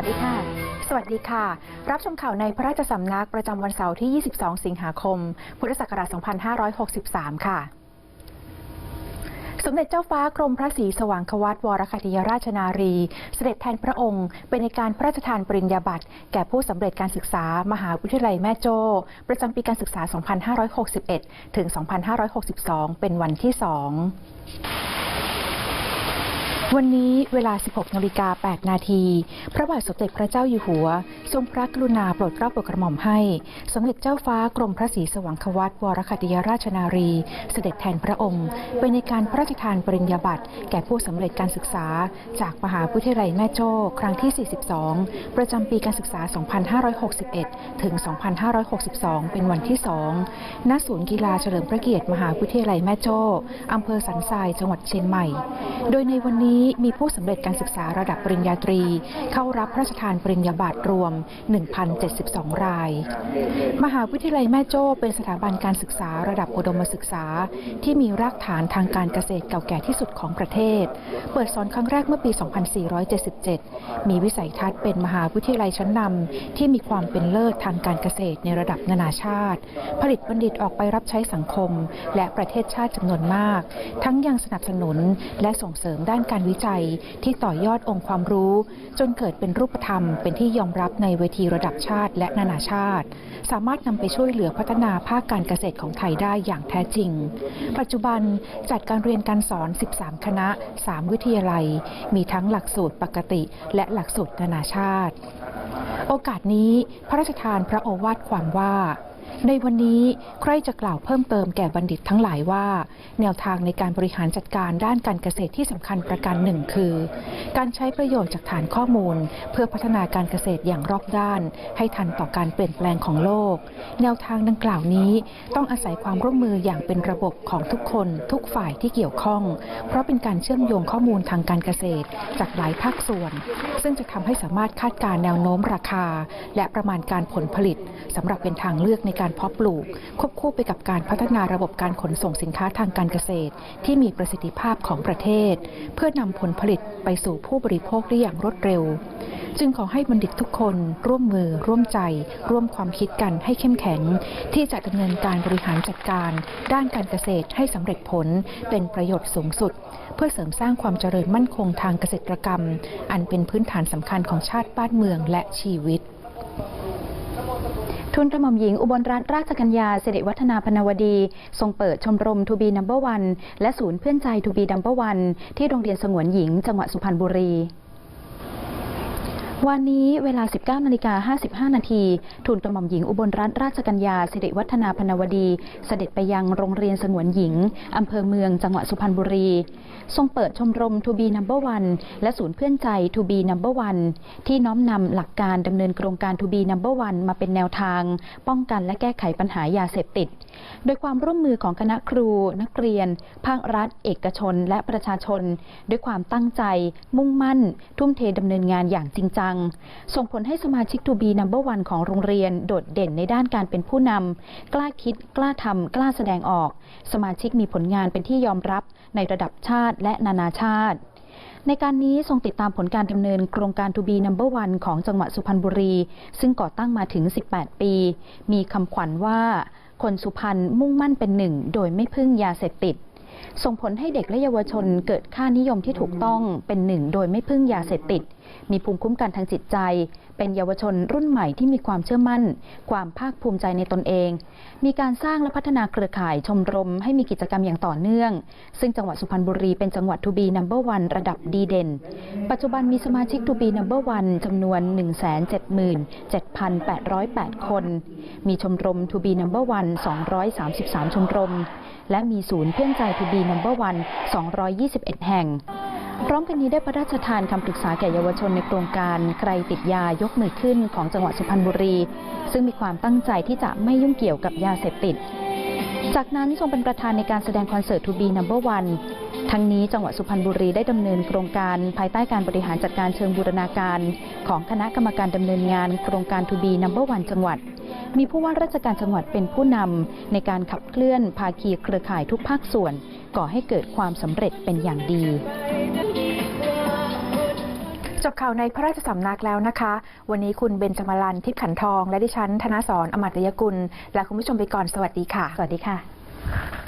วัสดีค่ะ รับชมข่าวในพระราชสำนักประจำวันเสาร์ที่ 22 สิงหาคม พุทธศักราช 2563 ค่ะสมเด็จเจ้าฟ้ากรมพระศรีสว่างควัตวรคติยราชนารี เสด็จแทนพระองค์ เป็นในการพระราชทานปริญญาบัตรแก่ผู้สำเร็จการศึกษามหาวิทยาลัยแม่โจ้ ประจำปีการศึกษา 2561 ถึง 2562 เป็นวันที่2 วันนี้เวลา 16นาฬิกา8นาที พระบาทสมเด็จพระเจ้าอยู่หัว ทรงพระกรุณาโปรดเกล้าโปรดกระหม่อมให้ สมเด็จเจ้าฟ้ากรมพระศรีสว่างควัตวรคติยราชนารี เสด็จแทนพระองค์เป็นในการพระราชทานปริญญาบัตรแก่ผู้สำเร็จการศึกษา จากมหาวิทยาลัยแม่โจ้ครั้งที่ 42 ประจำปีการศึกษา 2561 ถึง 2562 เป็นวันที่ 2 ณ ศูนย์กีฬาเฉลิมพระเกียรติมหาวิทยาลัยแม่โจ้อำเภอสันทรายจังหวัดเชียงใหม่ โดยในวันนี้มีผู้สำเร็จการศึกษาระดับปริญญาตรี เข้ารับพระราชทานปริญญาบัตรรวม1,072 ราย มหาวิทยาลัยแม่โจ้เป็นสถาบันการศึกษาระดับอุดมศึกษา ที่มีรากฐานทางการเกษตรเก่าแก่ที่สุดของประเทศ เปิดสอนครั้งแรกเมื่อปี 2477 มีวิสัยทัศน์เป็นมหาวิทยาลัยชั้นนำที่มีความเป็นเลิศทางการเกษตรในระดับนานาชาติ ผลิตบัณฑิตออกไปรับใช้สังคม และประเทศชาติจำนวนมาก ทั้งยังสนับสนุนและส่งเสริมด้านการวิจัยที่ต่อยอดองค์ความรู้ จนเกิดเป็นรูปธรรมเป็นที่ยอมรับในเวทีระดับชาติและนานาชาติ สามารถนำไปช่วยเหลือพัฒนาภาคการเกษตรของไทยได้อย่างแท้จริง ปัจจุบันจัดการเรียนการสอน 13 คณะ 3 วิทยาลัย มีทั้งหลักสูตรปกติ และหลักสูตรนานาชาติ โอกาสนี้พระราชทานพระโอวาทความว่า ในวันนี้ใครจะกล่าวเพิ่มเติมแก่บัณฑิตทั้งหลายว่า แนวทางในการบริหารจัดการด้านการเกษตรที่สำคัญประการหนึ่งคือ การใช้ประโยชน์จากฐานข้อมูล เพื่อพัฒนาการเกษตรอย่างรอบด้าน ให้ทันต่อการเปลี่ยนแปลงของโลก แนวทางดังกล่าวนี้ต้องอาศัยความร่วมมืออย่างเป็นระบบของทุกคน ทุกฝ่ายที่เกี่ยวข้อง เพราะเป็นการเชื่อมโยงข้อมูลทางการเกษตร จากหลายภาคส่วน ซึ่งจะทำให้สามารถคาดการณ์แนวโน้มราคา และประมาณการผลผลิตสำหรับเป็นทางเลือกในการการเพาะปลูก ควบคู่ไปกับการพัฒนาระบบการขนส่งสินค้าทางการเกษตร ที่มีประสิทธิภาพของประเทศ เพื่อนำผลผลิตไปสู่ผู้บริโภคได้อย่างรวดเร็ว จึงขอให้บัณฑิตทุกคนร่วมมือ ร่วมใจ ร่วมความคิดกันให้เข้มแข็ง ที่จะดำเนินการบริหารจัดการ ด้านการเกษตรให้สำเร็จผลเป็นประโยชน์สูงสุด เพื่อเสริมสร้างความเจริญมั่นคงทางเกษตรกรรม อันเป็นพื้นฐานสำคัญของชาติบ้านเมืองและชีวิต ทุนกระหม่อมหญิงอุบลรัตนราชกัญญาสิริวัฒนาพนวดี ทรงเปิดชมรมทูบีนัมเบอร์วันและศูนย์เพื่อนใจทูบีนัมเบอร์วันที่โรงเรียนสงวนหญิงจังหวัดสุพรรณบุรี วันนี้เวลา 19นาฬิกา55 นาทีทูลกระหม่อมหญิงอุบลรัตนราชกัญญาสิริวัฒนาพนวดี เสด็จไปยังโรงเรียนสงวนหญิง อำเภอเมืองจังหวัดสุพรรณบุรี ทรงเปิดชมรม To be number one และศูนย์เพื่อนใจ To be number one ที่น้อมนำหลักการดำเนินโครงการ To be number one มาเป็นแนวทาง ป้องกันและแก้ไขปัญหายาเสพติด โดยความร่วมมือของคณะครู นักเรียน ภาครัฐ เอกชน และประชาชน ด้วยความตั้งใจ มุ่งมั่น ทุ่มเทดำเนินงานอย่างจริงจังส่งผลให้สมาชิก To be number one ของโรงเรียนโดดเด่นในด้านการเป็นผู้นำ กล้าคิด กล้าทำ กล้าแสดงออก สมาชิกมีผลงานเป็นที่ยอมรับในระดับชาติและนานาชาติในการนี้ทรงติดตามผลการดำเนินโครงการ To be number one ของจังหวัดสุพรรณบุรี ซึ่งก่อตั้งมาถึง 18 ปี มีคำขวัญว่า คนสุพรรณมุ่งมั่นเป็นหนึ่ง โดยไม่พึ่งยาเสพติด ส่งผลให้เด็กและเยาวชนเกิดค่านิยมที่ถูกต้องเป็นหนึ่ง โดยไม่พึ่งยาเสพติด มีภูมิคุ้มกันทางจิตใจ เป็นเยาวชนรุ่นใหม่ที่มีความเชื่อมั่น ความภาคภูมิใจในตนเอง มีการสร้างและพัฒนาเครือข่ายชมรมให้มีกิจกรรมอย่างต่อเนื่อง ซึ่งจังหวัดสุพรรณบุรีเป็นจังหวัดทูบีนัมเบอร์วันระดับดีเด่น ปัจจุบันมีสมาชิกทูบีนัมเบอร์วันจำนวน 177,808 คน มีชมรมทูบีนัมเบอร์วัน233 ชมรม และมีศูนย์เพื่อนใจทูบีนัมเบอร์วัน 221 แห่ง พร้อมกันนี้ได้พระราชทานคำปรึกษาแก่เยาวชนในโครงการใครติดยายกมือขึ้นของจังหวัดสุพรรณบุรี ซึ่งมีความตั้งใจที่จะไม่ยุ่งเกี่ยวกับยาเสพติด จากนั้นทรงเป็นประธานในการแสดงคอนเสิร์ตทูบีนัมเบอร์วันทั้งนี้จังหวัดสุพรรณบุรีได้ดำเนินโครงการภายใต้การบริหารจัดการเชิงบูรณาการ ของคณะกรรมการดำเนินงานโครงการทูบีนัมเบอร์วันจังหวัด มีผู้ว่าราชการจังหวัดเป็นผู้นำในการขับเคลื่อนภาคีเครือข่ายทุกภาคส่วน ก่อให้เกิดความสำเร็จเป็นอย่างดีจบข่าวในพระราชสำนักแล้วนะคะ วันนี้คุณเบนจมาลันทิพย์ขันทอง และดิฉันธนสรอมตยกุลลาคุณผู้ชมไปก่อนสวัสดีค่ะ สวัสดีค่ะ